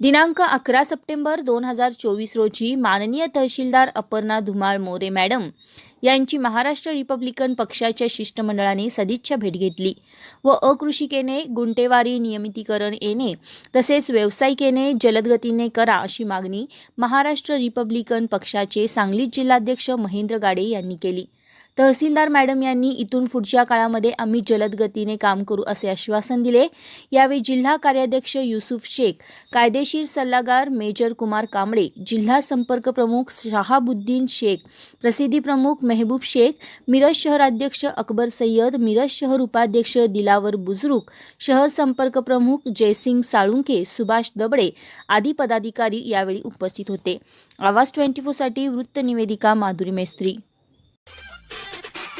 दिनांक अकरा सप्टेंबर दोन हजार चोवीस रोजी माननीय तहसीलदार अपर्णा धुमाळ मोरे मॅडम यांची महाराष्ट्र रिपब्लिकन पक्षाच्या शिष्टमंडळाने सदिच्छा भेट घेतली व अकृषिकेने गुंटेवारी नियमितीकरण येणे तसेच व्यावसायिकेने जलदगतीने करा अशी मागणी महाराष्ट्र रिपब्लिकन पक्षाचे सांगली जिल्हाध्यक्ष महेंद्र गाडे यांनी केली. तहसीलदार मॅडम यांनी इथून पुढच्या काळामध्ये आम्ही जलद गतीने काम करू असे आश्वासन दिले. यावेळी जिल्हा कार्याध्यक्ष युसुफ शेख कायदेशीर सल्लागार मेजर कुमार कांबळे जिल्हा संपर्क प्रमुख शहाबुद्दीन शेख प्रसिद्धी प्रमुख मेहबूब शेख मिरज शहराध्यक्ष अकबर सय्यद मिरज शहर उपाध्यक्ष दिलावर बुजरुक शहर संपर्क प्रमुख जयसिंग साळुंके सुभाष दबडे आदी पदाधिकारी यावेळी उपस्थित होते. आवाज ट्वेंटी फोरसाठी वृत्तनिवेदिका माधुरी मेस्त्री.